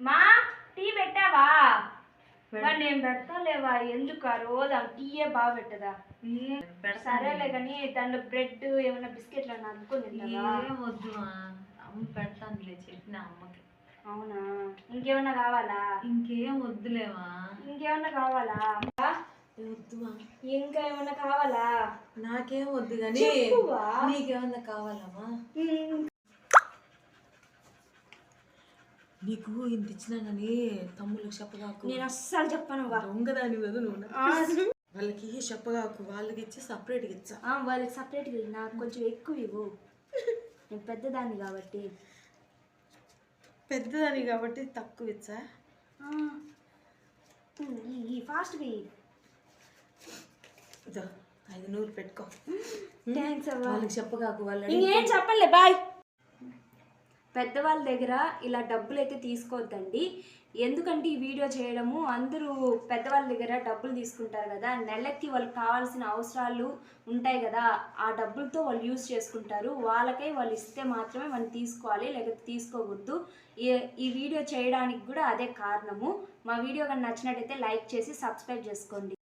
మా టీ పెట్టావా? నేను పెడతా లేవా ఎందుకు ఆ రోజు ఆ టీయే బాగా పెట్టదా? సరేలే కానీ దాంట్లో బ్రెడ్ ఏమైనా బిస్కెట్లు అన్న అనుకుని ఏం వద్దు. అమ్మ పెడతానులే చెప్పిన అమ్మకి. అవునా? ఇంకేమన్నా కావాలా? ఇంకేం వద్దులేవా ఇంకేమన్నా కావాలా? వద్దు. ఇంకా ఏమన్నా కావాలా? నాకేం వద్దు కానీ. నీకేమన్నా కావాలమ్మా నీకు ఇంత ఇచ్చినానని తమ్ముళ్ళకి చెప్పగాకు. నేను అస్సలు చెప్పను. దొంగదాని కదా నువ్వు వాళ్ళకి చెప్పగాకు వాళ్ళకి ఇచ్చి సపరేట్గా ఇచ్చా. వాళ్ళకి సపరేట్గా. నాకు కొంచెం ఎక్కువ ఇవ్వు. నేను పెద్దదాన్ని కాబట్టి. పెద్దదాని కాబట్టి తక్కువ ఇచ్చా? ఈ. ఇదో ఐదు నూరు పెట్టుకో థ్యాంక్స్ వాళ్ళకి చెప్పగాకు వాళ్ళు ఇంకేం చెప్పలే బాయ్ పెద్దవాళ్ళ దగ్గర ఇలా డబ్బులు అయితే తీసుకోవద్దండి ఎందుకంటే ఈ వీడియో చేయడము అందరూ పెద్దవాళ్ళ దగ్గర డబ్బులు తీసుకుంటారు కదా నెలకి వాళ్ళకి కావాల్సిన అవసరాలు ఉంటాయి కదా ఆ డబ్బులతో వాళ్ళు యూజ్ చేసుకుంటారు. వాళ్ళకే వాళ్ళు ఇస్తే మాత్రమే మనం తీసుకోవాలి లేకపోతే తీసుకోకూడదు. ఈ ఈ వీడియో చేయడానికి కూడా అదే కారణము. మా వీడియో కానీ నచ్చినట్టయితే లైక్ చేసి సబ్స్క్రైబ్ చేసుకోండి.